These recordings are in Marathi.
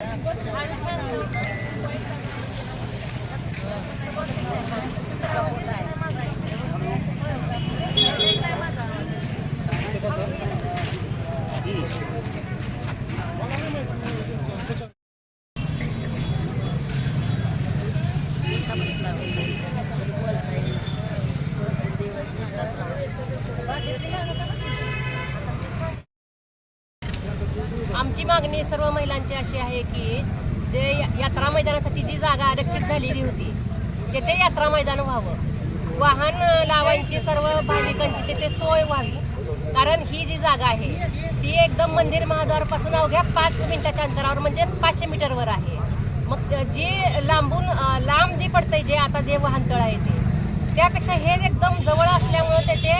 आमची मागणी सर्व महिलांची अशी आहे की जे यात्रा मैदानासाठी जी जागा आरक्षित झालेली होती तेथे यात्रा मैदान व्हावं. वाहन लावायची सर्व भाविकांची तिथे सोय व्हावी. कारण ही जी जागा आहे ती एकदम मंदिर महाद्वारपासून अवघ्या पाच मिनिटाच्या अंतरावर म्हणजे पाचशे मीटरवर आहे. मग जी लांबून लांब जी पडतंय जे आता जे वाहनतळ आहे ते त्यापेक्षा हे एकदम जवळ असल्यामुळे तेथे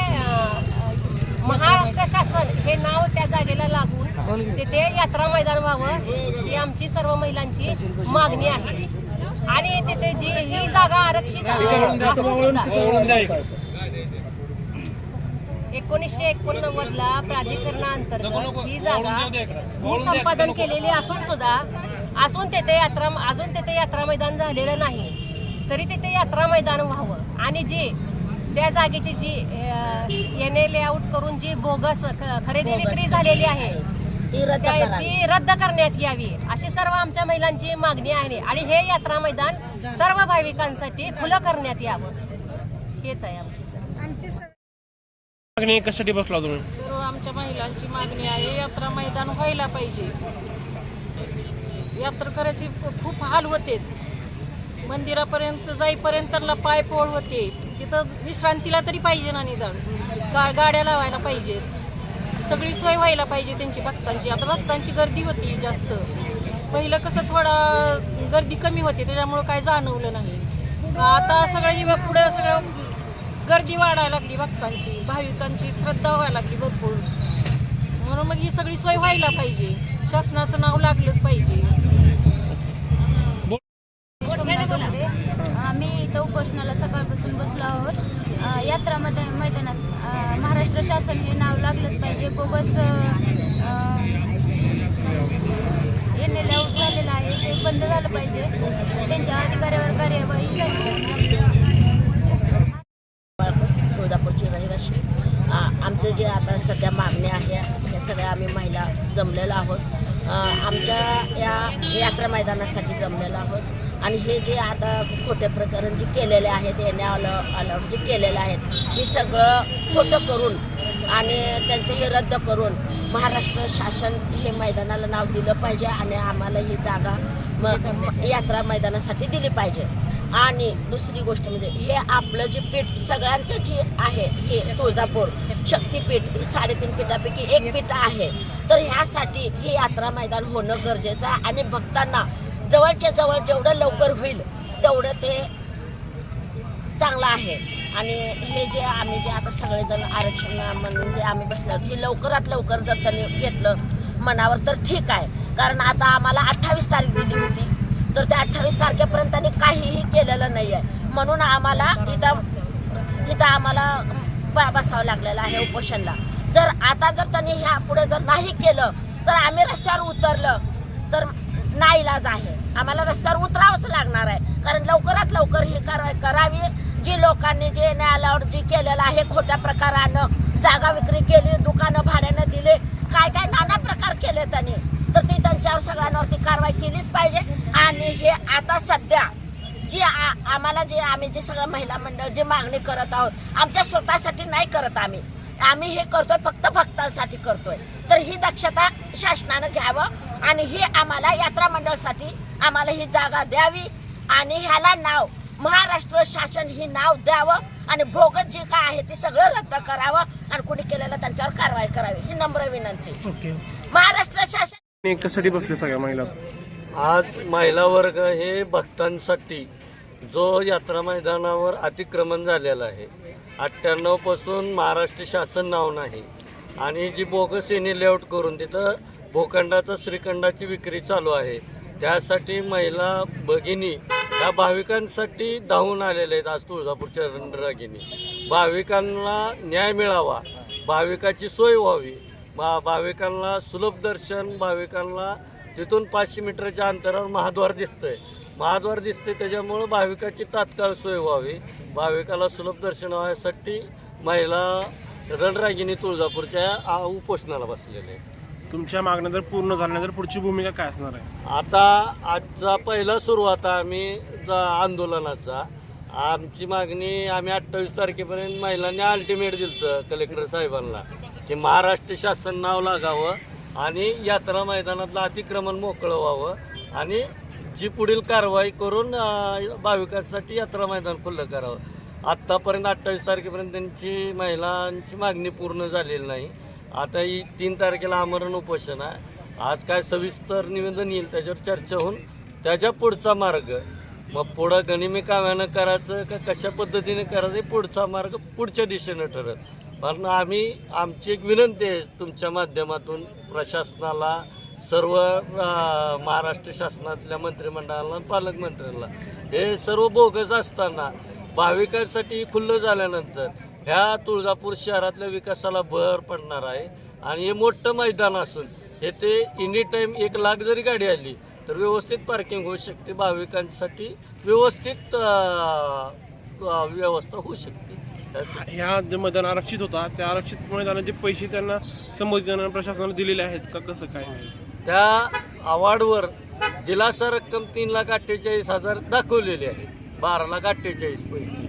महाराष्ट्र शासन हे नाव त्या जागेला लागून तिथे यात्रा मैदान व्हावं ही आमची सर्व महिलांची मागणी आहे. आणि तिथे जी ही जागा आरक्षित एकोणीसशे एकोणनव्वद ला प्राधिकरणाअंतर्गत ही जागा भूसंपादन केलेली असून सुद्धा असून तेथे यात्रा अजून तेथे यात्रा मैदान झालेलं नाही. तरी तिथे यात्रा मैदान व्हावं. आणि जी त्या जागेची जी एन ए लेआउट करून जी बोगस ख- खरेदी विक्री झालेली आहे ती रद्द ती करण्यात यावी. अशी सर्व आमच्या महिलांची मागणी आहे. आणि हे यात्रा मैदान सर्व भाविकांसाठी खुलं करण्यात यावं. हेच आहे आमची सर्व मागणी कशासाठी बसला तुम्ही? सर्व आमच्या महिलांची मागणी आहे यात्रा मैदान व्हायला पाहिजे. यात्रेकऱ्याची खूप हाल होते. मंदिरापर्यंत जाईपर्यंत पाय पोळ होते तिथं विश्रांतीला तरी पाहिजे ना निदान. गा गाड्या लावायला पाहिजेत सगळी सोय व्हायला पाहिजे त्यांची भक्तांची. आता भक्तांची गर्दी होती जास्त. पहिलं कसं थोडा गर्दी कमी होती त्याच्यामुळं काय जाणवलं नाही. आता सगळं जी पुढं सगळं गर्दी वाढायला लागली भक्तांची. भाविकांची श्रद्धा व्हायला लागली भरपूर. म्हणून मग ही सगळी सोय व्हायला पाहिजे. शासनाचं नाव लागलंच पाहिजे आम्ही इथं उपोषणाला सकाळपासून बसलो आहोत अ, यात्रा मध्ये मैदानात अ, महाराष्ट्र लागलंच पाहिजे. बोगस एन एल आउट झालेलं आहे. ते बंद झालं पाहिजे. त्यांच्या अधिकाऱ्यावर कार्यवाही झाली तुळजापूरची रहिवाशी. आमचं जे आता सध्या मागणी आहे हे सगळ्या आम्ही महिला जमलेलो आहोत. आमच्या या यात्रा मैदानासाठी जमलेलो आहोत. आणि हे जे आता खोटे प्रकरण जे केलेले आहेत येण्या अलाउ अलाउड जे केलेले आहेत हे सगळं खोटं करून आणि त्यांचं हे रद्द करून महाराष्ट्र शासन हे मैदानाला नाव दिलं पाहिजे आणि आम्हाला ही जागा यात्रा मैदानासाठी दिली पाहिजे. आणि दुसरी गोष्ट म्हणजे हे आपलं जे पीठ सगळ्यांचं जे आहे हे तुळजापूर शक्तीपीठ हे साडेतीन पीठापैकी एक पीठ आहे. तर ह्यासाठी हे यात्रा मैदान होणं गरजेचं आहे आणि भक्तांना जवळच्या जवळ जेवढं लवकर होईल तेवढं ते चांगलं आहे. आणि हे जे आम्ही जे आता सगळेजण आरक्षण म्हणून जे आम्ही बसलो हे लवकरात लवकर जर त्यांनी घेतलं मनावर तर ठीक आहे. कारण आता आम्हाला अठ्ठावीस तारीख दिली होती. तर त्या अठ्ठावीस तारखेपर्यंत त्यांनी काहीही केलेलं नाही आहे. म्हणून आम्हाला इथं इथं आम्हाला ब- बसावं लागलेलं आहे उपोषणला. जर आता जर त्यांनी ह्या पुढे जर नाही केलं तर आम्ही रस्त्यावर उतरलं तर नाईलाज आहे. आम्हाला रस्त्यावर उतरावंच लागणार आहे. कारण लवकरात लवकर ही कारवाई करावी. जी लोकांनी जे न्यायालयावर जी केलेलं आहे खोट्या प्रकारानं जागा विक्री केली दुकानं भाड्यानं दिले काय काय नाना प्रकार केले त्यांनी तर ती त्यांच्यावर सगळ्यांवरती कारवाई केलीच पाहिजे. आणि हे आता सध्या जी आ- आम्हाला जे आम्ही जे सगळं महिला मंडळ जे मागणी करत आहोत आमच्या स्वतःसाठी नाही करत आम्ही. आम्ही हे करतोय फक्त भक्तांसाठी करतोय. तर ही दक्षता शासनानं घ्यावं आणि ही आम्हाला यात्रा मंडळसाठी आम्हाला ही जागा द्यावी आणि ह्याला नाव महाराष्ट्र शासन ही नाव द्यावं आणि भोगत जे काय आहे ते सगळं रद्द करावं आणि कोणी केलेलं त्यांच्यावर कारवाई करावी ही नम्र विनंती. ओके. महाराष्ट्र शासन कशासाठी बसले सगळ्या महिला? आज महिला वर्ग हे भक्तांसाठी जो यात्रा मैदानावर अतिक्रमण झालेलं आहे. अठ्ठ्याण्णवपासून महाराष्ट्र शासन नाव नाही. आणि जी बोगस येणे लेआउट करून तिथं भूखंडाचं श्रीखंडाची विक्री चालू आहे. त्यासाठी महिला भगिनी ह्या भाविकांसाठी धावून आलेले आहेत आज तुळजापूरच्या रणरागिनी भाविकांना न्याय मिळावा भाविकाची सोय व्हावी. भा भाविकांना सुलभ दर्शन भाविकांना तिथून पाचशे मीटरच्या अंतरावर महाद्वार दिसतंय. महाद्वार दिसते त्याच्यामुळं भाविकाची तात्काळ सोय व्हावी. भाविकाला सुलभ दर्शन व्हायसाठी महिला रणरागिनी तुळजापूरच्या उपोषणाला बसलेले आहेत. तुमच्या मागण्या जर पूर्ण झाल्या तर पुढची भूमिका काय असणार आहे? आता आजचा पहिला सुरुवात आम्ही ज- आंदोलनाचा. आमची मागणी आम्ही अठ्ठावीस तारखेपर्यंत महिलांनी अल्टिमेट दिलं कलेक्टर साहेबांना. की महाराष्ट्र शासन नाव लागावं आणि यात्रा मैदानातलं अतिक्रमण मोकळं व्हावं आणि जी पुढील कारवाई करून भाविकांसाठी यात्रा मैदान खुलं करावं. आत्तापर्यंत अठ्ठावीस तारखेपर्यंत त्यांची महिलांची मागणी पूर्ण झालेली नाही. आता ही तीन तारखेला आमरण उपोषण आहे. आज काय सविस्तर निवेदन येईल त्याच्यावर चर्चा होऊन त्याच्या पुढचा मार्ग मग पुढं गनिमी काव्यानं करायचं का कशा पद्धतीने करायचं हे पुढचा मार्ग पुढच्या दिशेनं ठरत पण आम्ही आमची एक विनंती आहे तुमच्या माध्यमातून प्रशासनाला सर्व महाराष्ट्र शासनातल्या मंत्रिमंडळाला पालकमंत्र्यांना हे सर्व बोगस असताना भाविकांसाठी खुल्लं झाल्यानंतर ह्या तुळजापूर शहरातल्या विकासाला भर पडणार आहे. आणि हे मोठं मैदान असून येथे एनी टाईम एक लाख जरी गाडी आली तर व्यवस्थित पार्किंग होऊ शकते. भाविकांसाठी व्यवस्थित व्यवस्था होऊ शकते. ह्या जे मैदान आरक्षित होता त्या आरक्षित मैदानाचे पैसे त्यांना संबंधित प्रशासनाला दिलेले आहेत का कसं काय? त्या अवॉर्डवर दिलासा रक्कम तीन लाख अठ्ठेचाळीस हजार दाखवलेली आहे. बारा लाख अठ्ठेचाळीस पैकी.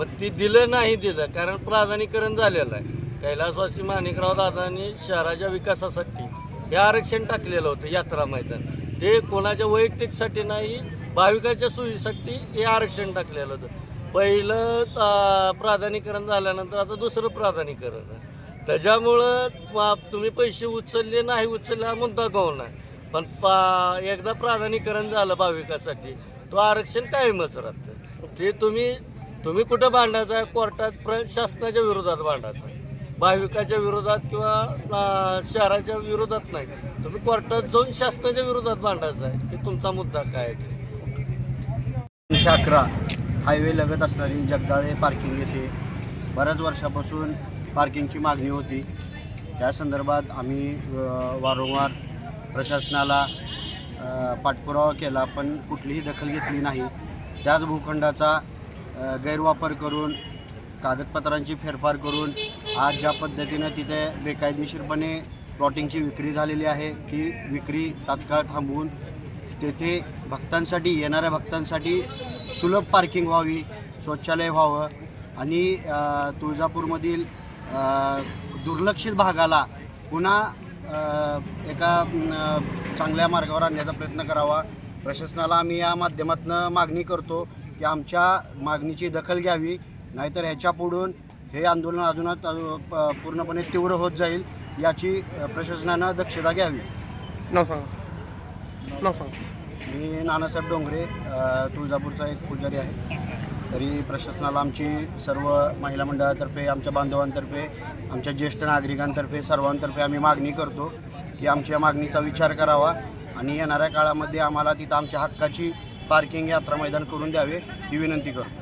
मग ती दिलं नाही दिलं कारण प्राधान्यकरण झालेलं आहे. कैलासवासी माणिकराव दादांनी शहराच्या विकासासाठी हे आरक्षण टाकलेलं होतं यात्रा मैदान. ते कोणाच्या वैयक्तिकसाठी नाही भाविकाच्या सोयीसाठी हे आरक्षण टाकलेलं होतं. पहिलं अं, प्राधान्यकरण झाल्यानंतर आता दुसरं प्राधान्यकरण आहे. त्याच्यामुळं तुम्ही पैसे उचलले नाही उचलले हा मुद्दा गौण आहे? पण पा एकदा प्राधान्यकरण झालं भाविकासाठी तो आरक्षण कायमच राहतं. ते तुम्ही तुम्ही कुठं भांडायचा आहे? कोर्टात प्र शासनाच्या विरोधात भांडायचं आहे. भाविकाच्या विरोधात किंवा शहराच्या विरोधात नाही. तुम्ही कोर्टात जाऊन शासनाच्या विरोधात भांडायचं आहे की तुमचा मुद्दा काय आहे? अकरा हायवे लगत असणारी जगदाळे पार्किंग येथे बऱ्याच वर्षापासून पार्किंगची मागणी होती. त्या संदर्भात आम्ही वारंवार प्रशासनाला पाठपुरावा केला पण कुठलीही दखल घेतली नाही. त्याच भूखंडाचा गैरवापर करून कागदपत्रांची फेरफार करून आज ज्या पद्धतीनं तिथे बेकायदेशीरपणे प्लॉटिंगची विक्री झालेली आहे ती विक्री तात्काळ थांबवून तेथे भक्तांसाठी येणाऱ्या भक्तांसाठी सुलभ पार्किंग व्हावी शौचालय व्हावं आणि तुळजापूरमधील दुर्लक्षित भागाला पुन्हा एका चांगल्या मार्गावर आणण्याचा प्रयत्न करावा. प्रशासनाला आम्ही या माध्यमातून मागणी करतो. की आमच्या मागणीची दखल घ्यावी नाहीतर ह्याच्या पुढून हे आंदोलन अजूनच पूर्णपणे तीव्र होत जाईल याची प्रशासनानं दक्षता घ्यावी. नाव सांगा. नाव सांगा. मी नानासाहेब डोंगरे तुळजापूरचा एक पुजारी आहे. तरी प्रशासनाला आमची सर्व महिला मंडळातर्फे आमच्या बांधवांतर्फे आमच्या ज्येष्ठ नागरिकांतर्फे सर्वांतर्फे आम्ही मागणी करतो की आमच्या मागणीचा विचार करावा आणि येणाऱ्या काळामध्ये आम्हाला तिथं आमच्या हक्काची पार्किंग यात्रा मैदान करून द्यावे ही विनंती करतो.